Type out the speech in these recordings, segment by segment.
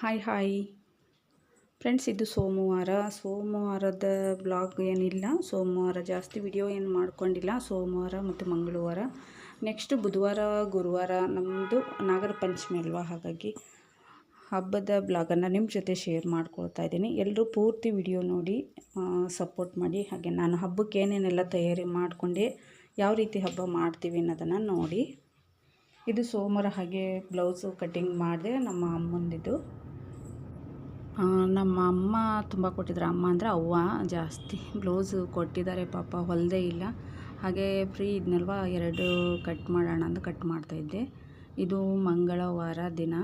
Hi hi friends ಇದು ಸೋಮವಾರ. ಸೋಮವಾರದ ಬ್ಲಾಗ್ ಏನಿಲ್ಲ. ಸೋಮವಾರ ಜಾಸ್ತಿ ವಿಡಿಯೋ ಏನು ಮಾಡ್ಕೊಂಡಿಲ್ಲ. ಸೋಮವಾರ ಮತ್ತು ಮಂಗಳವಾರ. ನೆಕ್ಸ್ಟ್ ಬುಧವಾರ, ಗುರುವಾರ ನಮ್ಮದು ನಾಗರ ಪಂಚಮಿ ಅಲ್ವಾ? ಹಾಗಾಗಿ ಹಬ್ಬದ ಬ್ಲಾಗನ್ನು ನಿಮ್ಮ ಜೊತೆ ಶೇರ್ ಮಾಡ್ಕೊಳ್ತಾ ಇದ್ದೀನಿ. ಎಲ್ಲರೂ ಪೂರ್ತಿ ವಿಡಿಯೋ ನೋಡಿ ಸಪೋರ್ಟ್ ಮಾಡಿ. ಹಾಗೆ ನಾನು ಹಬ್ಬಕ್ಕೆ ಏನೇನೆಲ್ಲ ತಯಾರಿ ಮಾಡಿಕೊಂಡೆ, ಯಾವ ರೀತಿ ಹಬ್ಬ ಮಾಡ್ತೀವಿ ಅನ್ನೋದನ್ನು ನೋಡಿ. ಇದು ಸೋಮವಾರ ಹಾಗೆ ಬ್ಲೌಸು ಕಟ್ಟಿಂಗ್ ಮಾಡಿದೆ ನಮ್ಮ ಅಮ್ಮಂದಿದ್ದು. ನಮ್ಮ ಅಮ್ಮ ತುಂಬ ಕೊಟ್ಟಿದ್ರು ಅಮ್ಮ ಅಂದರೆ ಅವ್ವ ಜಾಸ್ತಿ. ಬ್ಲೌಸು ಕೊಟ್ಟಿದ್ದಾರೆ ಪಾಪ, ಹೊಲಿದೇ ಇಲ್ಲ. ಹಾಗೆ ಫ್ರೀ ಇದ್ನಲ್ವ, ಎರಡು ಕಟ್ ಮಾಡೋಣ ಅಂತ ಕಟ್ ಮಾಡ್ತಾಯಿದ್ದೆ ಇದು ಮಂಗಳವಾರ ದಿನ.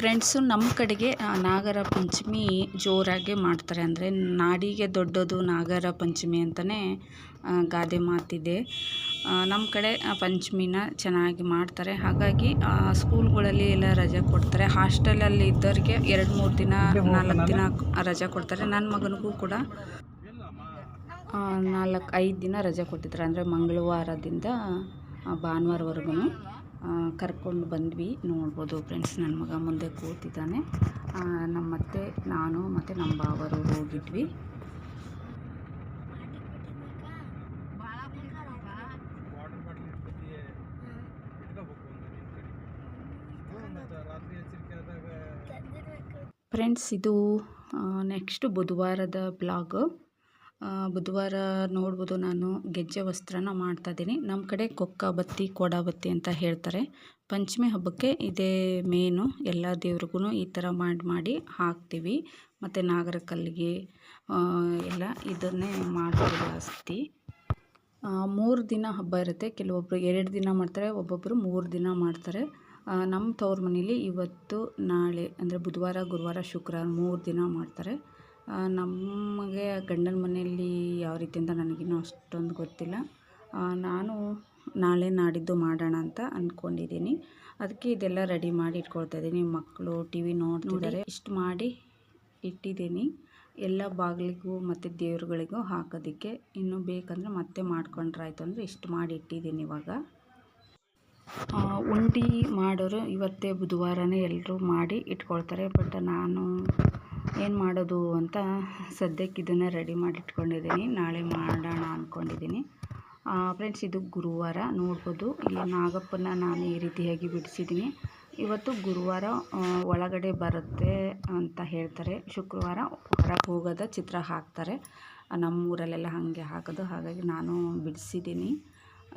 ಫ್ರೆಂಡ್ಸು ನಮ್ಮ ಕಡೆಗೆ ನಾಗರ ಪಂಚಮಿ ಜೋರಾಗೆ ಮಾಡ್ತಾರೆ. ಅಂದರೆ ನಾಡಿಗೆ ದೊಡ್ಡದು ನಾಗರ ಪಂಚಮಿ ಅಂತಲೇ ಗಾದೆ ಮಾತಿದೆ. ನಮ್ಮ ಕಡೆ ಪಂಚಮಿನ ಚೆನ್ನಾಗಿ ಮಾಡ್ತಾರೆ. ಹಾಗಾಗಿ ಸ್ಕೂಲ್ಗಳಲ್ಲಿ ಎಲ್ಲ ರಜೆ ಕೊಡ್ತಾರೆ. ಹಾಸ್ಟೆಲಲ್ಲಿ ಇದ್ದವ್ರಿಗೆ ಎರಡು ಮೂರು ದಿನ ನಾಲ್ಕು ದಿನ ರಜೆ ಕೊಡ್ತಾರೆ. ನನ್ನ ಮಗನಿಗೂ ಕೂಡ ನಾಲ್ಕು ಐದು ದಿನ ರಜೆ ಕೊಟ್ಟಿದ್ದಾರೆ. ಅಂದರೆ ಮಂಗಳವಾರದಿಂದ ಭಾನುವಾರವರೆಗೂ. ಕರ್ಕೊಂಡು ಬಂದ್ವಿ. ನೋಡ್ಬೋದು ಫ್ರೆಂಡ್ಸ್ ನನ್ನ ಮಗ ಮುಂದೆ ಕೂತಿದ್ದಾನೆ. ನಮ್ಮತ್ತೆ, ನಾನು ಮತ್ತು ನಮ್ಮ ಬಾವರು ಹೋಗಿದ್ವಿ. ಫ್ರೆಂಡ್ಸ್ ಇದು ನೆಕ್ಸ್ಟ್ ಬುಧವಾರದ ಬ್ಲಾಗ್ ಬುಧವಾರ ನೋಡ್ಬೋದು ನಾನು. ಗೆಜ್ಜೆ ವಸ್ತ್ರನ ಮಾಡ್ತಾಯಿದ್ದೀನಿ ನಮ್ಮ ಕಡೆ ಕೊಕ್ಕ ಬತ್ತಿ, ಕೊಡ ಬತ್ತಿ ಅಂತ ಹೇಳ್ತಾರೆ. ಪಂಚಮಿ ಹಬ್ಬಕ್ಕೆ ಇದೇ ಮೇನು. ಎಲ್ಲ ದೇವ್ರಿಗೂ ಈ ಥರ ಮಾಡಿ ಮಾಡಿ ಹಾಕ್ತೀವಿ. ಮತ್ತು ನಾಗರ ಕಲ್ಲಿಗೆ ಎಲ್ಲ ಇದನ್ನೇ ಮಾಡ್ತೀವಿ ಜಾಸ್ತಿ. ಮೂರು ದಿನ ಹಬ್ಬ ಇರುತ್ತೆ. ಕೆಲವೊಬ್ಬರು ಎರಡು ದಿನ ಮಾಡ್ತಾರೆ ಒಬ್ಬೊಬ್ಬರು ಮೂರು ದಿನ ಮಾಡ್ತಾರೆ. ನಮ್ಮ ತವ್ರ ಮನೇಲಿ ಇವತ್ತು ನಾಳೆ, ಅಂದರೆ ಬುಧವಾರ, ಗುರುವಾರ, ಶುಕ್ರವಾರ ಮೂರು ದಿನ ಮಾಡ್ತಾರೆ. ನಮಗೆ ಗಂಡನ ಮನೆಯಲ್ಲಿ ಯಾವ ರೀತಿ ಅಂತ ನನಗಿನ್ನೂ ಅಷ್ಟೊಂದು ಗೊತ್ತಿಲ್ಲ. ನಾನು ನಾಳೆ ನಾಡಿದ್ದು ಮಾಡೋಣ ಅಂತ ಅಂದ್ಕೊಂಡಿದ್ದೀನಿ ಅದಕ್ಕೆ ಇದೆಲ್ಲ ರೆಡಿ ಮಾಡಿ ಇಟ್ಕೊಳ್ತಾ ಇದ್ದೀನಿ. ಮಕ್ಕಳು ಟಿ ವಿ ನೋಡ್ತಿದ್ದಾರೆ. ಇಷ್ಟು ಮಾಡಿ ಇಟ್ಟಿದ್ದೀನಿ. ಎಲ್ಲ ಬಾಗಿಲಿಗೂ ಮತ್ತು ದೇವ್ರುಗಳಿಗೂ ಹಾಕೋದಕ್ಕೆ. ಇನ್ನು ಬೇಕಂದರೆ ಮತ್ತೆ ಮಾಡ್ಕೊಂಡ್ರಾಯ್ತು ಅಂದರೆ ಇಷ್ಟು ಮಾಡಿ ಇಟ್ಟಿದ್ದೀನಿ ಇವಾಗ. ಉಂಡೆ ಮಾಡೋರು ಇವತ್ತೇ ಬುಧವಾರನೇ ಎಲ್ಲರೂ ಮಾಡಿ ಇಟ್ಕೊಳ್ತಾರೆ. ಬಟ್ ನಾನು ಏನು ಮಾಡೋದು ಅಂತ ಸದ್ಯಕ್ಕೆ ಇದನ್ನು ರೆಡಿ ಮಾಡಿ ಇಟ್ಕೊಂಡಿದ್ದೀನಿ ನಾಳೆ ಮಾಡೋಣ ಅಂದ್ಕೊಂಡಿದ್ದೀನಿ ಫ್ರೆಂಡ್ಸ್ ಇದು ಗುರುವಾರ. ನೋಡ್ಬೋದು. ಇಲ್ಲಿ ನಾಗಪ್ಪನ ನಾನು ಈ ರೀತಿಯಾಗಿ ಬಿಡಿಸಿದ್ದೀನಿ. ಇವತ್ತು ಗುರುವಾರ ಒಳಗಡೆ ಬರುತ್ತೆ ಅಂತ ಹೇಳ್ತಾರೆ. ಶುಕ್ರವಾರ ಹೊರಗೆ ಹೋಗೋದ ಚಿತ್ರ ಹಾಕ್ತಾರೆ. ನಮ್ಮೂರಲ್ಲೆಲ್ಲ ಹಾಗೆ ಹಾಕೋದು. ಹಾಗಾಗಿ ನಾನು ಬಿಡಿಸಿದ್ದೀನಿ.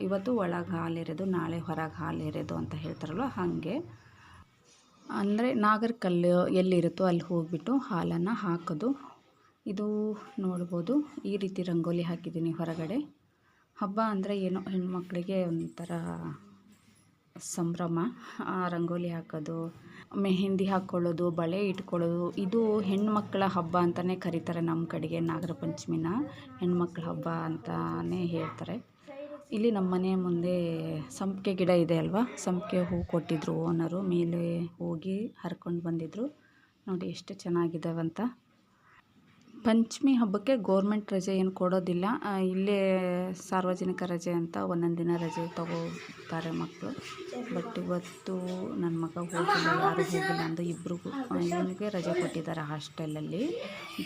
ಇವತ್ತು ಒಳಗೆ ಹಾಲಿರೋದು ನಾಳೆ ಹೊರಗೆ ಹಾಲಿರೋದು ಅಂತ ಹೇಳ್ತಾರಲ್ವ, ಹಾಗೆ. ಅಂದರೆ ನಾಗರಕಲ್ಲು ಎಲ್ಲಿರುತ್ತೋ ಅಲ್ಲಿ ಹೋಗಿಬಿಟ್ಟು ಹಾಲನ್ನು ಹಾಕೋದು. ಇದು ನೋಡ್ಬೋದು. ಈ ರೀತಿ ರಂಗೋಲಿ ಹಾಕಿದ್ದೀನಿ ಹೊರಗಡೆ. ಹಬ್ಬ ಅಂದರೆ ಏನೋ ಹೆಣ್ಮಕ್ಳಿಗೆ ಒಂಥರ ಸಂಭ್ರಮ. ರಂಗೋಲಿ ಹಾಕೋದು, ಮೆಹೆಂದಿ ಹಾಕ್ಕೊಳ್ಳೋದು ಬಳೆ ಇಟ್ಕೊಳ್ಳೋದು. ಇದು ಹೆಣ್ಮಕ್ಳ ಹಬ್ಬ ಅಂತಲೇ ಕರೀತಾರೆ ನಮ್ಮ ಕಡೆಗೆ ನಾಗರ ಪಂಚಮಿನ ಹೆಣ್ಮಕ್ಳ ಹಬ್ಬ ಅಂತಲೇ ಹೇಳ್ತಾರೆ. ಇಲ್ಲಿ ನಮ್ಮ ಮನೆ ಮುಂದೆ ಸಂಪಿಗೆ ಗಿಡ ಇದೆ ಅಲ್ವಾ? ಸಂಪಿಗೆ ಹೂ ಕೊಟ್ಟಿದ್ರು ಓನರು ಮೇಲೆ ಹೋಗಿ ಹರ್ಕೊಂಡು ಬಂದಿದ್ದರು ನೋಡಿ ಎಷ್ಟು ಚೆನ್ನಾಗಿದ್ದಾವಂತ ಪಂಚಮಿ ಹಬ್ಬಕ್ಕೆ ಗೋರ್ಮೆಂಟ್ ರಜೆ ಏನು ಕೊಡೋದಿಲ್ಲ. ಇಲ್ಲೇ ಸಾರ್ವಜನಿಕ ರಜೆ ಅಂತ ಒಂದೊಂದು ದಿನ ರಜೆ ತಗೋತಾರೆ ಮಕ್ಕಳು ಬಟ್ ಇವತ್ತು ನನ್ನ ಮಗ ಹೋಗಿಲ್ಲ, ಯಾರು ಹೋಗಿಲ್ಲ ಅಂದು ಇಬ್ಬರಿಗೂ ಇವನಿಗೆ ರಜೆ ಕೊಟ್ಟಿದ್ದಾರೆ ಹಾಸ್ಟೆಲಲ್ಲಿ.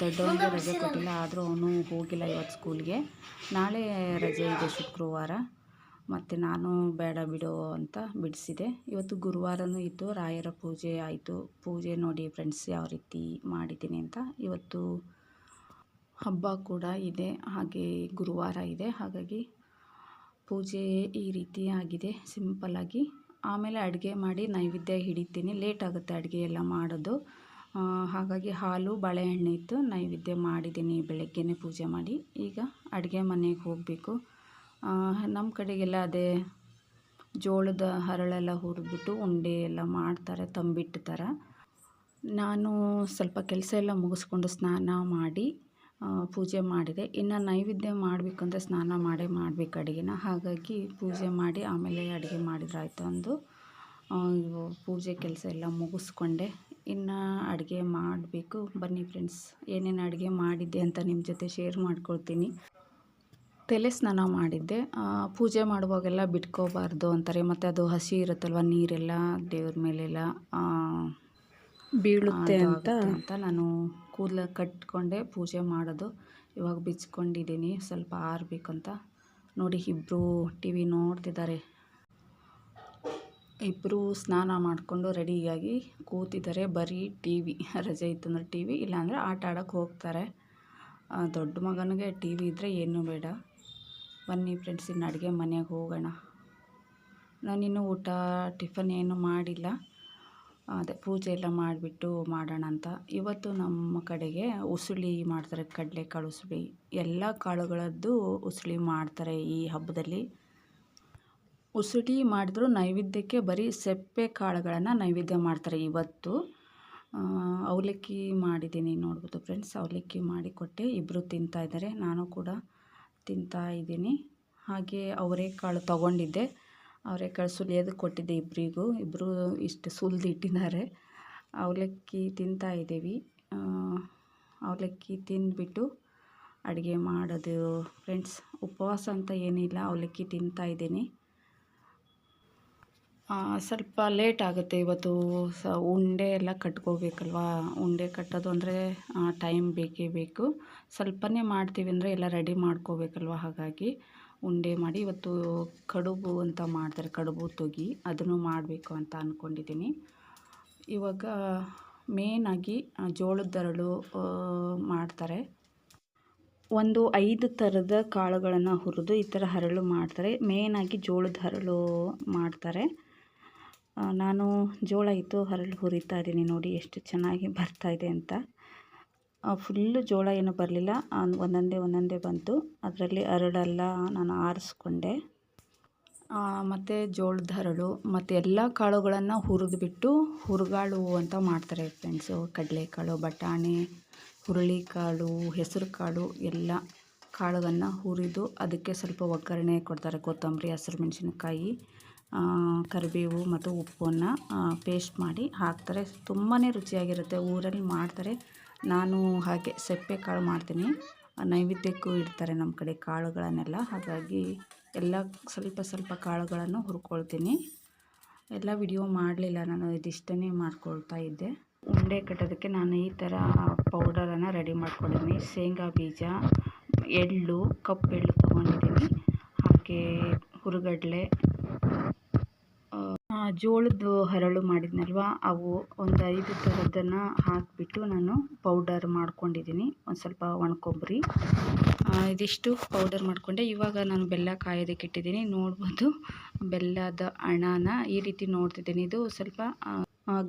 ದೊಡ್ಡವನಿಗೆ ರಜೆ ಕೊಟ್ಟಿಲ್ಲ, ಆದರೂ ಅವನು ಹೋಗಿಲ್ಲ ಇವತ್ತು ಸ್ಕೂಲ್ಗೆ. ನಾಳೆ ರಜೆ ಇದೆ ಶುಕ್ರವಾರ. ಮತ್ತು ನಾನು ಬೇಡ ಬಿಡು ಅಂತ ಬಿಡಿಸಿದೆ. ಇವತ್ತು ಗುರುವಾರನೂ ಇತ್ತು, ರಾಯರ ಪೂಜೆ ಆಯಿತು. ಪೂಜೆ ನೋಡಿ ಫ್ರೆಂಡ್ಸ್ ಯಾವ ರೀತಿ ಮಾಡಿದ್ದೀನಿ ಅಂತ. ಇವತ್ತು ಹಬ್ಬ ಕೂಡ ಇದೆ. ಹಾಗೆ ಗುರುವಾರ ಇದೆ. ಹಾಗಾಗಿ ಪೂಜೆ ಈ ರೀತಿ ಆಗಿದೆ. ಸಿಂಪಲ್ಲಾಗಿ ಆಮೇಲೆ ಅಡುಗೆ ಮಾಡಿ ನೈವೇದ್ಯ ಹಿಡಿತೀನಿ. ಲೇಟ್ ಆಗುತ್ತೆ ಅಡುಗೆ ಎಲ್ಲ ಮಾಡೋದು. ಹಾಗಾಗಿ ಹಾಲು, ಬಾಳೆಹಣ್ಣು ಇತ್ತು. ನೈವೇದ್ಯ ಮಾಡಿದ್ದೀನಿ ಬೆಳಗ್ಗೆನೇ ಪೂಜೆ ಮಾಡಿ. ಈಗ ಅಡುಗೆ ಮನೆಗೆ ಹೋಗಬೇಕು. ನಮ್ಮ ಕಡೆಗೆಲ್ಲ ಅದೇ ಜೋಳದ ಹರಳೆಲ್ಲ ಹುರಿದ್ಬಿಟ್ಟು ಉಂಡೆ ಎಲ್ಲ ಮಾಡ್ತಾರೆ ತಂಬಿಟ್ಟು ಥರ ನಾನು ಸ್ವಲ್ಪ ಕೆಲಸ ಎಲ್ಲ ಮುಗಿಸ್ಕೊಂಡು ಸ್ನಾನ ಮಾಡಿ ಪೂಜೆ ಮಾಡಿದೆ. ಇನ್ನು ನೈವೇದ್ಯ ಮಾಡಬೇಕಂದ್ರೆ ಸ್ನಾನ ಮಾಡೇ ಮಾಡಬೇಕು ಅಡುಗೆನ. ಹಾಗಾಗಿ ಪೂಜೆ ಮಾಡಿ ಆಮೇಲೆ ಅಡುಗೆ ಮಾಡಿದ್ರಾಯ್ತು ಅಂದು ಪೂಜೆ ಕೆಲಸ ಎಲ್ಲ ಮುಗಿಸ್ಕೊಂಡೆ. ಇನ್ನು ಅಡುಗೆ ಮಾಡಬೇಕು. ಬನ್ನಿ ಫ್ರೆಂಡ್ಸ್ ಏನೇನು ಅಡುಗೆ ಮಾಡಿದ್ದೆ ಅಂತ ನಿಮ್ಮ ಜೊತೆ ಶೇರ್ ಮಾಡ್ಕೊಳ್ತೀನಿ. ತಲೆ ಸ್ನಾನ ಮಾಡಿದ್ದೆ. ಪೂಜೆ ಮಾಡುವಾಗೆಲ್ಲ ಬಿಟ್ಕೋಬಾರ್ದು ಅಂತಾರೆ. ಮತ್ತು ಅದು ಹಸಿ ಇರುತ್ತಲ್ವ ನೀರೆಲ್ಲ, ದೇವ್ರ ಮೇಲೆಲ್ಲ ಬೀಳುತ್ತೆ ಅಂತ. ಅಂತ ನಾನು ಕೂದಲ ಕಟ್ಕೊಂಡೆ ಪೂಜೆ ಮಾಡೋದು. ಇವಾಗ ಬಿಚ್ಕೊಂಡಿದ್ದೀನಿ. ಸ್ವಲ್ಪ ಆರಬೇಕಂತ. ನೋಡಿ ಇಬ್ಬರು ಟಿ ವಿ ನೋಡ್ತಿದ್ದಾರೆ. ಇಬ್ಬರು ಸ್ನಾನ ಮಾಡಿಕೊಂಡು ರೆಡಿಯಾಗಿ ಕೂತಿದ್ದಾರೆ. ಬರೀ ಟಿ ವಿ ರಜೆ ಇತ್ತಂದ್ರೆ ಟಿ ವಿ ಇಲ್ಲಾಂದರೆ ಆಟ ಆಡೋಕ್ಕೆ ಹೋಗ್ತಾರೆ. ದೊಡ್ಡ ಮಗನಿಗೆ ಟಿ ವಿ ಇದ್ದರೆ ಏನೂ ಬೇಡ. ಬನ್ನಿ ಫ್ರೆಂಡ್ಸ್, ಇನ್ನು ಅಡುಗೆ ಮನೆಗೆ ಹೋಗೋಣ. ನಾನಿನ್ನೂ ಊಟ, ಟಿಫನ್ ಏನು ಮಾಡಿಲ್ಲ. ಅದೇ ಪೂಜೆ ಎಲ್ಲ ಮಾಡಿಬಿಟ್ಟು ಮಾಡೋಣ ಅಂತ. ಇವತ್ತು ನಮ್ಮ ಕಡೆಗೆ ಉಸುಳಿ ಮಾಡ್ತಾರೆ, ಕಡಲೆಕಾಳು ಉಸುಳಿ. ಎಲ್ಲ ಕಾಳುಗಳದ್ದು ಉಸುಳಿ ಮಾಡ್ತಾರೆ ಈ ಹಬ್ಬದಲ್ಲಿ. ಉಸುಳಿ ಮಾಡಿದ್ರು ನೈವೇದ್ಯಕ್ಕೆ ಬರೀ ಸೆಪ್ಪೆ ಕಾಳುಗಳನ್ನು ನೈವೇದ್ಯ ಮಾಡ್ತಾರೆ ಇವತ್ತು. ಅವಲಕ್ಕಿ ಮಾಡಿದ್ದೀನಿ ನೋಡ್ಬೋದು ಫ್ರೆಂಡ್ಸ್. ಅವಲಕ್ಕಿ ಮಾಡಿಕೊಟ್ಟೆ ಇಬ್ಬರು ತಿಂತಾಯಿದ್ದಾರೆ ನಾನು ಕೂಡ ತಿಂತಾ ಇದ್ದೀನಿ. ಹಾಗೆ ಅವರೇಕಾಳು ತೊಗೊಂಡಿದ್ದೆ. ಅವರೆಕಾಳು ಸುಲಿಯೋದು ಕೊಟ್ಟಿದ್ದೆ ಇಬ್ಬರಿಗೂ ಇಬ್ಬರು ಇಷ್ಟು ಸುಲಿದು ಇಟ್ಟಿದ್ದಾರೆ ಅವಲಕ್ಕಿ ತಿಂತಾ ಇದ್ದೀವಿ. ಅವಲಕ್ಕಿ ತಿಂದ್ಬಿಟ್ಟು ಅಡುಗೆ ಮಾಡೋದು. ಫ್ರೆಂಡ್ಸ್, ಉಪವಾಸ ಅಂತ ಏನಿಲ್ಲ. ಅವಲಕ್ಕಿ ತಿಂತಾ ಇದ್ದೀನಿ. ಸ್ವಲ್ಪ ಲೇಟ್ ಆಗುತ್ತೆ ಇವತ್ತು. ಸ, ಉಂಡೆ ಎಲ್ಲ ಕಟ್ಕೋಬೇಕಲ್ವಾ? ಉಂಡೆ ಕಟ್ಟೋದು ಅಂದರೆ ಟೈಮ್ ಬೇಕೇ ಬೇಕು. ಸ್ವಲ್ಪನೇ ಮಾಡ್ತೀವಿ ಅಂದರೆ ಎಲ್ಲ ರೆಡಿ ಮಾಡ್ಕೋಬೇಕಲ್ವ ಹಾಗಾಗಿ. ಉಂಡೆ ಮಾಡಿ ಇವತ್ತು ಕಡುಬು ಅಂತ ಮಾಡ್ತಾರೆ, ಕಡುಬು ತೊಗಿ. ಅದನ್ನು ಮಾಡಬೇಕು ಅಂತ ಅಂದ್ಕೊಂಡಿದ್ದೀನಿ ಇವಾಗ ಮೇನಾಗಿ ಜೋಳದ ಹರಳು ಮಾಡ್ತಾರೆ. ಒಂದು ಐದು ಥರದ ಕಾಳುಗಳನ್ನು ಹುರಿದು ಈ ಥರ ಹರಳು ಮಾಡ್ತಾರೆ. ಮೇನಾಗಿ ಜೋಳದ ಹರಳು ಮಾಡ್ತಾರೆ. ನಾನು ಜೋಳ ಇತ್ತು ಹರಳು ಹುರಿತಾ ಇದ್ದೀನಿ ನೋಡಿ ಎಷ್ಟು ಚೆನ್ನಾಗಿ ಬರ್ತಾ ಇದೆ ಅಂತ. ಫುಲ್ಲು ಜೋಳ ಏನು ಬರಲಿಲ್ಲ. ಒಂದೊಂದೇ ಒಂದೊಂದೇ ಬಂತು. ಅದರಲ್ಲಿ ಹರಳೆಲ್ಲ ನಾನು ಆರಿಸ್ಕೊಂಡೆ. ಮತ್ತು ಜೋಳದ ಹರಳು, ಮತ್ತು ಎಲ್ಲ ಕಾಳುಗಳನ್ನು ಹುರಿದ್ಬಿಟ್ಟು ಹುರುಗಾಳು ಅಂತ ಮಾಡ್ತಾರೆ ಫ್ರೆಂಡ್ಸು ಕಡಲೆಕಾಳು, ಬಟಾಣಿ, ಹುರುಳಿಕಾಳು ಹೆಸರು ಕಾಳು ಎಲ್ಲ ಕಾಳುಗಳನ್ನು ಹುರಿದು ಅದಕ್ಕೆ ಸ್ವಲ್ಪ ಒಗ್ಗರಣೆ ಕೊಡ್ತಾರೆ. ಕೊತ್ತಂಬರಿ, ಹಸಿರು ಮೆಣಸಿನಕಾಯಿ ಕರಿಬೇವು ಮತ್ತು ಉಪ್ಪನ್ನು ಪೇಸ್ಟ್ ಮಾಡಿ ಹಾಕ್ತಾರೆ. ತುಂಬಾ ರುಚಿಯಾಗಿರುತ್ತೆ. ಊರಲ್ಲಿ ಮಾಡ್ತಾರೆ. ನಾನು ಹಾಗೆ ಸೆಪ್ಪೆ ಕಾಳು ಮಾಡ್ತೀನಿ. ನೈವೇದ್ಯಕ್ಕೂ ಇಡ್ತಾರೆ ನಮ್ಮ ಕಡೆ ಕಾಳುಗಳನ್ನೆಲ್ಲ. ಹಾಗಾಗಿ ಎಲ್ಲ ಸ್ವಲ್ಪ ಸ್ವಲ್ಪ ಕಾಳುಗಳನ್ನು ಹುರ್ಕೊಳ್ತೀನಿ. ಎಲ್ಲ ವಿಡಿಯೋ ಮಾಡಲಿಲ್ಲ ನಾನು, ಇದಿಷ್ಟನ್ನೇ ಮಾಡ್ಕೊಳ್ತಾ ಇದ್ದೆ. ಉಂಡೆ ಕಟ್ಟೋದಕ್ಕೆ ನಾನು ಈ ಥರ ಪೌಡರನ್ನು ರೆಡಿ ಮಾಡ್ಕೊಂಡಿದ್ದೀನಿ. ಶೇಂಗಾ ಬೀಜ, ಎಳ್ಳು ಕಪ್ಪು ಎಳ್ಳು ತೊಗೊಂಡಿದ್ದೀನಿ. ಹಾಗೆ ಹುರುಗಡ್ಲೆ ಆ, ಜೋಳದ್ದು ಹರಳು ಮಾಡಿದ್ನಲ್ವ? ಅವು ಒಂದು ಐದು ಥರದ್ದನ್ನು ಹಾಕಿಬಿಟ್ಟು ನಾನು ಪೌಡರ್ ಮಾಡ್ಕೊಂಡಿದ್ದೀನಿ. ಒಂದು ಸ್ವಲ್ಪ ಒಣಕೊಬ್ಬರಿ ಇದಿಷ್ಟು ಪೌಡರ್ ಮಾಡಿಕೊಂಡೆ. ಇವಾಗ ನಾನು ಬೆಲ್ಲ ಕಾಯೋದಕ್ಕೆ ಇಟ್ಟಿದ್ದೀನಿ. ನೋಡ್ಬೋದು ಬೆಲ್ಲದ ಹಣನ ಈ ರೀತಿ ನೋಡ್ತಿದ್ದೀನಿ. ಇದು ಸ್ವಲ್ಪ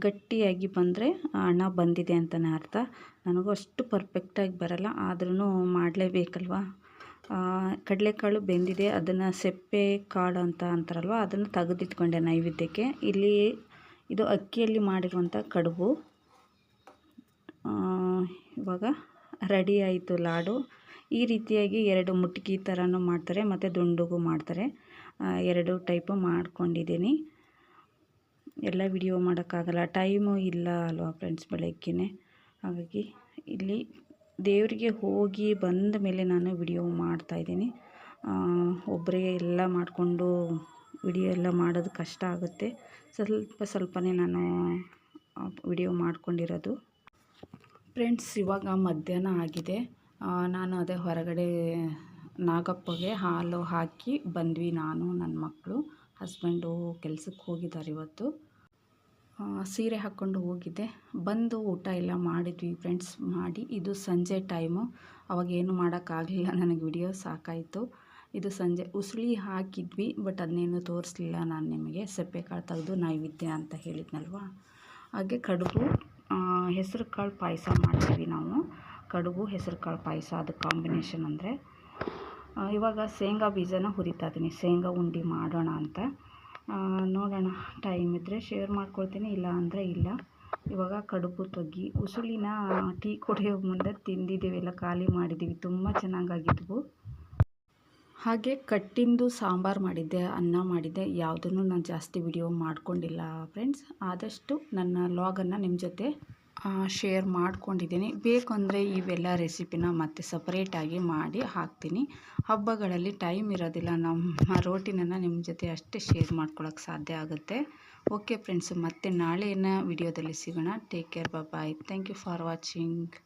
ಗಟ್ಟಿಯಾಗಿ ಬಂದರೆ ಹಣ ಬಂದಿದೆ ಅಂತಲೇ ಅರ್ಥ. ನನಗೂ ಅಷ್ಟು ಪರ್ಫೆಕ್ಟಾಗಿ ಬರಲ್ಲ. ಆದ್ರೂ ಮಾಡಲೇಬೇಕಲ್ವ? ಕಡಲೆಕಾಳು ಬೆಂದಿದೆ. ಅದನ್ನು ಸೆಪ್ಪೆ, ಕಾಳು ಅಂತ ಅಂತಾರಲ್ವ, ಅದನ್ನು ತೆಗೆದಿಟ್ಕೊಂಡೆ ನೈವೇದ್ಯಕ್ಕೆ. ಇಲ್ಲಿ ಇದು ಅಕ್ಕಿಯಲ್ಲಿ ಮಾಡಿರುವಂಥ ಕಡುಬು. ಇವಾಗ ರೆಡಿ ಆಯಿತು ಲಾಡು. ಈ ರೀತಿಯಾಗಿ ಎರಡು ಮುಟ್ಗಿ ಥರನೂ ಮಾಡ್ತಾರೆ, ಮತ್ತು ದುಂಡುಗೂ ಮಾಡ್ತಾರೆ. ಎರಡು ಟೈಪು ಮಾಡ್ಕೊಂಡಿದ್ದೀನಿ. ಎಲ್ಲ ವಿಡಿಯೋ ಮಾಡೋಕ್ಕಾಗಲ್ಲ, ಟೈಮು ಇಲ್ಲ ಅಲ್ವಾ ಫ್ರೆಂಡ್ಸ್, ಬೆಳಗ್ಗೆನೇ. ಹಾಗಾಗಿ ಇಲ್ಲಿ ದೇವರಿಗೆ ಹೋಗಿ ಬಂದ ಮೇಲೆ ನಾನು ವಿಡಿಯೋ ಮಾಡ್ತಾಯಿದ್ದೀನಿ ಒಬ್ಬರಿಗೆ ಎಲ್ಲ ಮಾಡಿಕೊಂಡು ವಿಡಿಯೋ ಎಲ್ಲ ಮಾಡೋದು ಕಷ್ಟ ಆಗುತ್ತೆ. ಸ್ವಲ್ಪ ಸ್ವಲ್ಪನೇ ನಾನು ವಿಡಿಯೋ ಮಾಡ್ಕೊಂಡಿರೋದು. ಫ್ರೆಂಡ್ಸ್, ಇವಾಗ ಮಧ್ಯಾಹ್ನ ಆಗಿದೆ. ನಾನು ಅದೇ ಹೊರಗಡೆ ನಾಗಪ್ಪಗೆ ಹಾಲು ಹಾಕಿ ಬಂದ್ವಿ ನಾನು, ನನ್ನ ಮಕ್ಕಳು. ಹಸ್ಬೆಂಡು ಕೆಲ್ಸಕ್ಕೆ ಹೋಗಿದ್ದಾರೆ ಇವತ್ತು. ಸೀರೆ ಹಾಕ್ಕೊಂಡು ಹೋಗಿದ್ದೆ. ಬಂದು ಊಟ ಎಲ್ಲ ಮಾಡಿದ್ವಿ ಫ್ರೆಂಡ್ಸ್ ಮಾಡಿ. ಇದು ಸಂಜೆ ಟೈಮು ಅವಾಗ ಏನು ಮಾಡೋಕ್ಕಾಗಲಿಲ್ಲ ನನಗೆ ವಿಡಿಯೋ ಸಾಕಾಯಿತು. ಇದು ಸಂಜೆ ಉಸುಳಿ ಹಾಕಿದ್ವಿ ಬಟ್ ಅದನ್ನೇನು ತೋರಿಸ್ಲಿಲ್ಲ ನಾನು ನಿಮಗೆ. ಸೆಪ್ಪೆಕಾಳು ತೆಗೆದು ನೈವೇದ್ಯ ಅಂತ ಹೇಳಿದ್ನಲ್ವ? ಹಾಗೆ ಕಡುಬು ಹೆಸರು ಕಾಳು ಪಾಯಸ ಮಾಡ್ತೀವಿ ನಾವು. ಕಡುಬು, ಹೆಸರು ಕಾಳು ಪಾಯಸ ಅದು ಕಾಂಬಿನೇಷನ್ ಅಂದರೆ ಇವಾಗ ಶೇಂಗಾ ಬೀಜನ ಹುರಿತಾ ಇದ್ದೀನಿ. ಶೇಂಗಾ ಉಂಡೆ ಮಾಡೋಣ ಅಂತ. ನೋಡೋಣ. ಟೈಮ್ ಇದ್ದರೆ ಶೇರ್ ಮಾಡ್ಕೊಳ್ತೀನಿ, ಇಲ್ಲ ಅಂದರೆ ಇಲ್ಲ. ಇವಾಗ ಕಡುಬು ತಗ್ಗಿ, ಉಸುಳಿನ ಟೀ ಕುಡಿಯೋ ಮುಂದೆ ತಿಂದಿದ್ದೀವಿ ಎಲ್ಲ ಖಾಲಿ ಮಾಡಿದ್ದೀವಿ ತುಂಬ ಚೆನ್ನಾಗಾಗಿದ್ವು. ಹಾಗೆ ಕಟ್ಟಿಂದು ಸಾಂಬಾರು ಮಾಡಿದ್ದೆ, ಅನ್ನ ಮಾಡಿದ್ದೆ. ಯಾವುದನ್ನು ನಾನು ಜಾಸ್ತಿ ವಿಡಿಯೋ ಮಾಡಿಕೊಂಡಿಲ್ಲ ಫ್ರೆಂಡ್ಸ್ ಆದಷ್ಟು ನನ್ನ ಲಾಗನ್ನು ನಿಮ್ಮ ಜೊತೆ ಶೇರ್ ಮಾಡ್ಕೊಂಡಿದ್ದೀನಿ. ಬೇಕು ಅಂದರೆ ಇವೆಲ್ಲ ರೆಸಿಪಿನ ಮತ್ತೆ ಸಪ್ರೇಟಾಗಿ ಮಾಡಿ ಹಾಕ್ತೀನಿ. ಹಬ್ಬಗಳಲ್ಲಿ ಟೈಮ್ ಇರೋದಿಲ್ಲ. ನಮ್ಮ ರೋಟಿನನ್ನು ನಿಮ್ಮ ಜೊತೆ ಅಷ್ಟೇ ಶೇರ್ ಮಾಡ್ಕೊಳಕ್ಕೆ ಸಾಧ್ಯ ಆಗುತ್ತೆ. ಓಕೆ ಫ್ರೆಂಡ್ಸು ಮತ್ತೆ ನಾಳಿನ ವಿಡಿಯೋದಲ್ಲಿ ಸಿಗೋಣ. Take care bye thank you for watching